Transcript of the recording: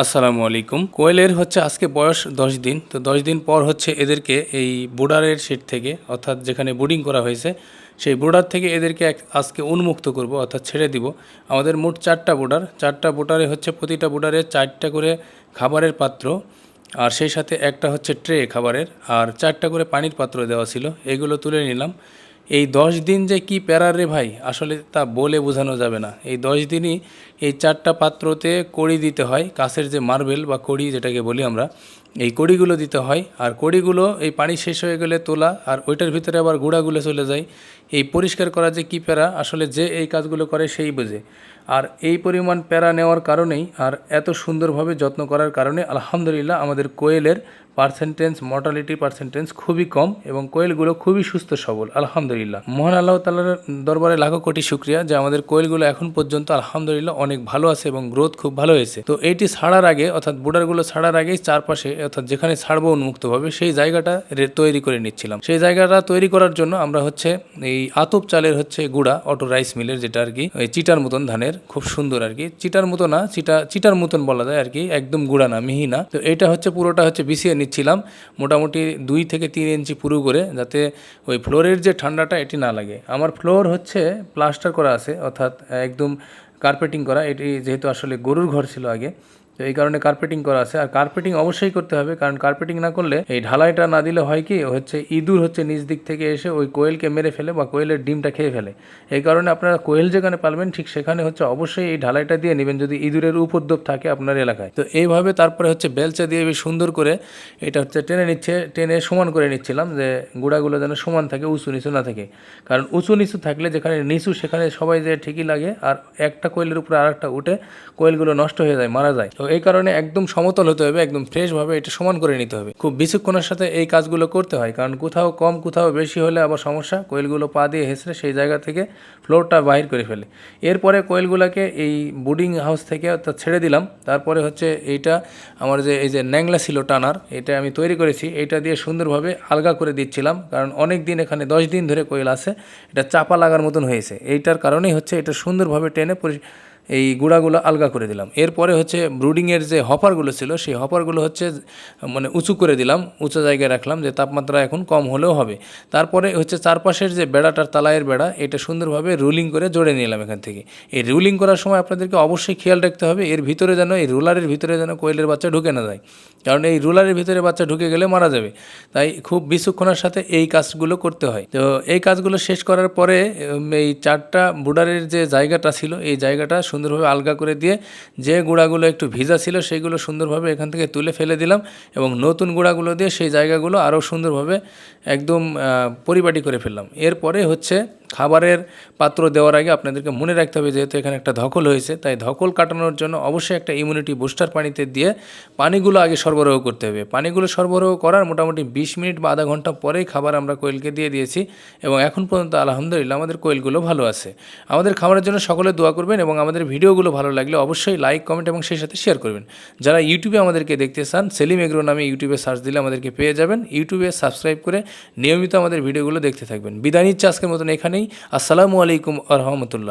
আসসালামু আলাইকুম। কোয়েলের হচ্ছে আজকে বয়স দশ দিন। তো দশ দিন পর হচ্ছে এদেরকে এই বুডারের সিট থেকে, অর্থাৎ যেখানে বোর্ডিং করা হয়েছে, সেই বোর্ডার থেকে এদেরকে আজকে উন্মুক্ত করব, অর্থাৎ ছেড়ে দিব। আমাদের মোট চারটা বোর্ডার চারটা বোর্ডারে হচ্ছে প্রতিটা বোর্ডারে চারটা করে খাবারের পাত্র, আর সেই সাথে একটা হচ্ছে ট্রে খাবারের, আর চারটা করে পানির পাত্র দেওয়া ছিল। এগুলো তুলে নিলাম। এই দশ দিন যে কি প্যারা রে ভাই? আসলে তা বলে বোঝানো যাবে না। এই দশ দিনই এই চারটা পাত্রতে কড়ি দিতে হয় কাছের যে মার্বেল বা কড়ি যেটাকে বলি আমরা এই কড়িগুলো দিতে হয়, আর কড়িগুলো এই পানি শেষ হয়ে গেলে তোলা, আর ওইটার ভিতরে আবার গুঁড়াগুলো চলে যায়। এই পরিষ্কার করা যে কি প্যারা, আসলে যে এই কাজগুলো করে সেই বোঝে। আর এই পরিমাণ প্যারা নেওয়ার কারণেই, আর এত সুন্দরভাবে যত্ন করার কারণে, আলহামদুলিল্লাহ আমাদের কোয়েলের পার্সেন্টেজ মর্টালিটি পার্সেন্টেজ খুবই কম, এবং কোয়েলগুলো খুবই সুস্থ সবল, আলহামদুলিল্লাহ। মহান আল্লাহ তালার দরবারে লাখো কোটি শুক্রিয়া যে আমাদের কোয়েলগুলো এখন পর্যন্ত আলহামদুলিল্লাহ অনেক ভালো আছে এবং গ্রোথ খুব ভালো হয়েছে। তো এইটি ছাড়ার আগে, অর্থাৎ বোর্ডারগুলো ছাড়ার আগেই চারপাশে অর্থাৎ যেখানে ছাড়বো উন্মুক্তভাবে সেই জায়গাটা তৈরি করে নিচ্ছিলাম। সেই জায়গাটা তৈরি করার জন্য আমরা হচ্ছে এই আতপ চালের হচ্ছে গুঁড়া অটো রাইস মিলের যেটা আর কি চিটার মতন ধানের, খুব সুন্দর আর কি। চিটার মতো না, চিটা, চিটার মতন বলা যায় আর কি, একদম গুঁড়া না, মিহি না। তো এটা হচ্ছে পুরোটা হচ্ছে বিছিয়ে নিচ্ছিলাম, মোটামুটি দুই থেকে তিন ইঞ্চি পুরু করে, যাতে ওই ফ্লোরের যে ঠান্ডাটা এটি না লাগে। আমার ফ্লোর হচ্ছে প্লাস্টার করা আছে, অর্থাৎ একদম কার্পেটিং করা, এটি যেহেতু আসলে গরুর ঘর ছিল আগে তো এই কারণে কার্পেটিং করা আছে। আর কার্পেটিং অবশ্যই করতে হবে, কারণ কার্পেটিং না করলে এই ঢালাইটা না দিলে হয় কি, হচ্ছে ইঁদুর হচ্ছে নিচ দিক থেকে এসে ওই কোয়েলকে মেরে ফেলে বা কোয়েলের ডিমটা খেয়ে ফেলে। এই কারণে আপনারা কোয়েল যেখানে পালবেন, ঠিক সেখানে হচ্ছে অবশ্যই এই ঢালাইটা দিয়ে নেবেন যদি ইঁদুরের উপদ্রব থাকে আপনার এলাকায়। তো এইভাবে তারপরে হচ্ছে বেলচা দিয়ে বেশ সুন্দর করে এটা হচ্ছে টেনে নিচ্ছে, টেনে সমান করে নিচ্ছিলাম যে গুঁড়াগুলো যেন সমান থাকে, উঁচু নিচু না থাকে। কারণ উঁচু নিচু থাকলে যেখানে নিচু, সেখানে সবাই যে ঠিকই লাগে, আর একটা কোয়েলের উপরে আর একটা উঠে কোয়েলগুলো নষ্ট হয়ে যায়, মারা যায়। এই কারণে একদম সমতল হতে হবে, একদম ফ্রেশভাবে এটা সমান করে নিতে হবে। খুব বিচক্ষণের সাথে এই কাজগুলো করতে হয়, কারণ কোথাও কম, কোথাও বেশি হলে আবার সমস্যা। কোয়েলগুলো পা দিয়ে হেসড়ে সেই জায়গা থেকে ফ্লোরটা বাহির করে ফেলে। এরপরে কোয়েলগুলোকে এই বোর্ডিং হাউস থেকে অর্থাৎ ছেড়ে দিলাম। তারপরে হচ্ছে এইটা আমার যে, এই যে ন্যাংলা ছিল টানার, এটা আমি তৈরি করেছি। এটা দিয়ে সুন্দরভাবে আলগা করে দিচ্ছিলাম, কারণ অনেক দিন এখানে দশ দিন ধরে কোয়েল আছে, এটা চাপা লাগার মতন হয়েছে। এইটার কারণেই হচ্ছে এটা সুন্দরভাবে টেনে পরি এই গুঁড়াগুলো আলগা করে দিলাম। এরপরে হচ্ছে ব্রুডিংয়ের যে হপারগুলো ছিল, সেই হপারগুলো হচ্ছে মানে উঁচু করে দিলাম, উঁচু জায়গায় রাখলাম যে তাপমাত্রা এখন কম হলেও হবে। তারপরে হচ্ছে চারপাশের যে বেড়াটার তালায়ের বেড়া, এটা সুন্দরভাবে রুলিং করে জোড়ে নিলাম এখান থেকে। এই রুলিং করার সময় আপনাদেরকে অবশ্যই খেয়াল রাখতে হবে, এর ভিতরে যেন, এই রুলারের ভিতরে যেন কোয়েলের বাচ্চা ঢুকে না যায়। কারণ এই রুলারের ভিতরে বাচ্চা ঢুকে গেলে মারা যাবে। তাই খুব বিচক্ষণার সাথে এই কাজগুলো করতে হয়। তো এই কাজগুলো শেষ করার পরে এই চারটা বুডারের যে জায়গাটা ছিল, এই জায়গাটা সুন্দরভাবে আলগা করে দিয়ে যে গুঁড়াগুলো একটু ভিজা ছিল সেইগুলো সুন্দরভাবে এখান থেকে তুলে ফেলে দিলাম এবং নতুন গুঁড়াগুলো দিয়ে সেই জায়গাগুলো আরও সুন্দরভাবে একদম পরিপাটি করে ফেললাম। এরপরে হচ্ছে খাবারের পাত্র দেওয়ার আগে আপনাদেরকে মনে রাখতে হবে যেহেতু এখানে একটা ধকল হয়েছে, তাই ধকল কাটানোর জন্য অবশ্যই একটা ইমিউনিটি বুস্টার পানিতে দিয়ে পানিগুলো আগে সরবরাহ করতে হবে। পানিগুলো সরবরাহ করার মোটামুটি বিশ মিনিট বা আধা ঘণ্টা পরেই খাবার আমরা কোয়েলকে দিয়ে দিয়েছি এবং এখন পর্যন্ত আলহামদুলিল্লাহ আমাদের কোয়েলগুলো ভালো আছে। আমাদের খাবারের জন্য সকলে দোয়া করবেন এবং আমাদের ভিডিওগুলো ভালো লাগলে অবশ্যই লাইক কমেন্ট এবং সেই সাথে শেয়ার করবেন। যারা ইউটিউবে আমাদেরকে দেখতে চান, সেলিম এগ্রো নামে ইউটিউবে সার্চ দিলে আমাদেরকে পেয়ে যাবেন। ইউটিউবে সাবস্ক্রাইব করে নিয়মিত আমাদের ভিডিওগুলো দেখতে থাকবেন। বিদায় নিচ্ছে আজকের মতন এখানেই। আসসালামু আলাইকুম আ রহমতুল্লাহ।